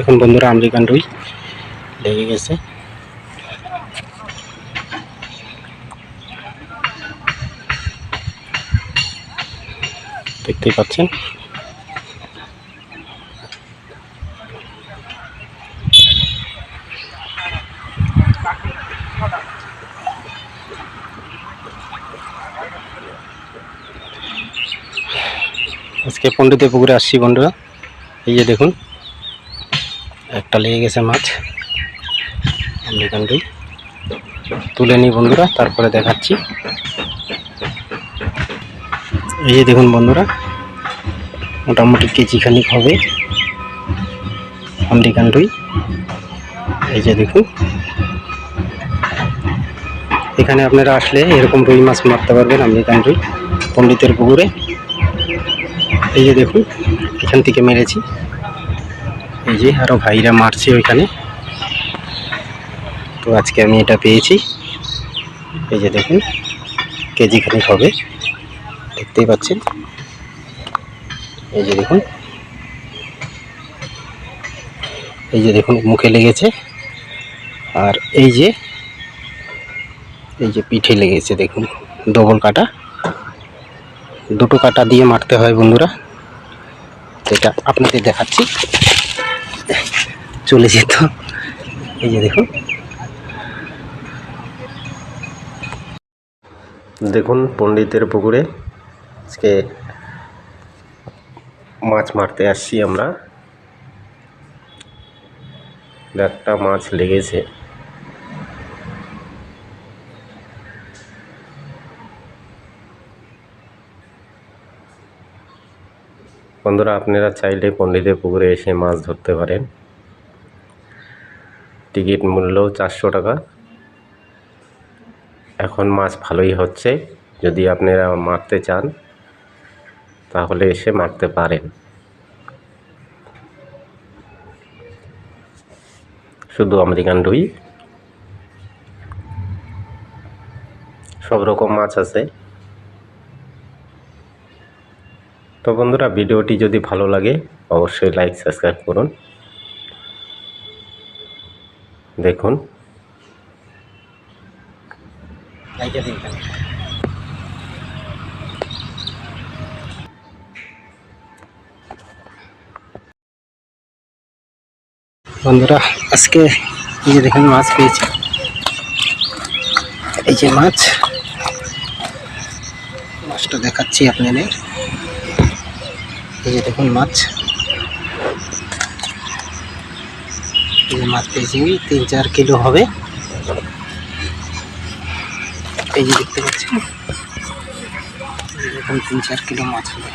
দেখুন বন্ধুরা আমেরিকান রুই লেগে গেছে। দেখতেই পাচ্ছেন। আজকে পণ্ডিতের পুকুরে আসছি বন্ধুরা। এই যে দেখুন একটা লেগে গেছে মাছ। আমেরিকান রুই তুলে নিই বন্ধুরা, তারপরে দেখাচ্ছি। এই যে দেখুন বন্ধুরা, মোটামুটি কেজি খানিক হবে আমেরিকান রুই এই যে দেখুন। এখানে আপনারা আসলে এরকম রুই মাছ মারতে পারবেন আমেরিকান রুই পণ্ডিতের পুকুরে। এই যে দেখুন, এখান থেকে মেরেছি। এই যে আরও ভাইরা মারছে ওইখানে। তো আজকে আমি এটা পেয়েছি। এই যে দেখুন, কেজি খানিক হবে। দেখতেই পাচ্ছেন। এই যে দেখুন। এই যে দেখুন, মুখে লেগেছে। আর এই যে এই যে পিঠে লেগেছে, দেখুন ডবল কাটা। দুটো কাটা দিয়ে মারতে হয় বন্ধুরা। এটা আপনাদের দেখাচ্ছি। চলে যেত। এই যে দেখুন। দেখুন পণ্ডিতের পুকুরে আজকে মাছ মারতে আসছি আমরা। একটা মাছ লেগেছে। বন্ধুরা, আপনারা চাইলে পণ্ডিতের পুকুরে এসে মাছ ধরতে পারেন। টিকিট মূল্য চারশো টাকা। এখন মাছ ভালোই হচ্ছে। যদি আপনারা মারতে চান, তাহলে এসে মারতে পারেন। শুধু আমেরিকান রুই। সব রকম মাছ আছে। তো বন্ধুরা, ভিডিওটি যদি ভালো লাগে, অবশ্যই লাইক সাবস্ক্রাইব করুন। দেখুন। বন্ধুরা, আজকে এই যে দেখুন মাছ পেয়েছি। এই যে মাছ, মাছটা দেখাচ্ছি আপনাদের। এই যে দেখুন মাছ। এই মাছ পেয়েছি, তিন চার কিলো হবে। এই যে দেখতে পাচ্ছি দেখুন, তিন চার কিলো মাছ হবে।